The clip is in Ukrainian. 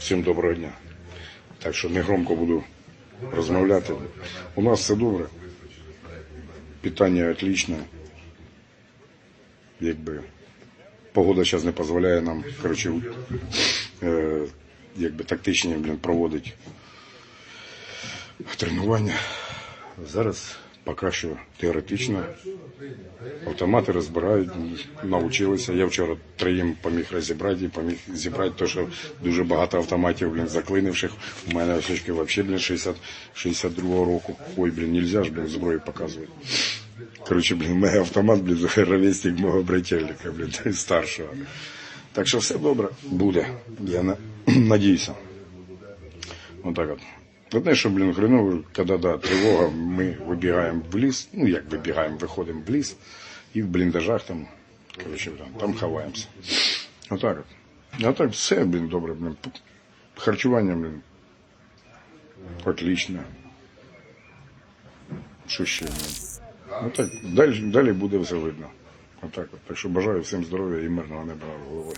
Всім доброго дня. Так що не громко буду розмовляти. У нас все добре. Питання отличне. Якби погода зараз не дозволяє нам, коротше, е, якби тактичні блін, проводити тренування. Зараз поки що теоретично. Автомати розбирають, навчилися. Я вчора троїм поміг розібрати і поміг зібрати, тому що дуже багато автоматів, блін, заклинивших. У мене осічки взагалі, блін, 60, 62 року. Ой, блін, нельзя ж, блін, зброю показувати. Коротше, блін, мій автомат, блін, ровесник мого брательника, блін, старшого. Так що все добре буде. Я на... надіюся. Так от. Одне, що, блін, хреново, коли да, тривога, ми вибігаємо в ліс, ну як вибігаємо, виходимо в ліс і в бліндажах там, коротше, там, там ховаємося. Отак от. А так все, блін, добре, блін. Харчування, блін, отлично. Що ще, блін? Ну далі, далі буде все видно. Отак от. Так що бажаю всім здоров'я і мирного неба головою.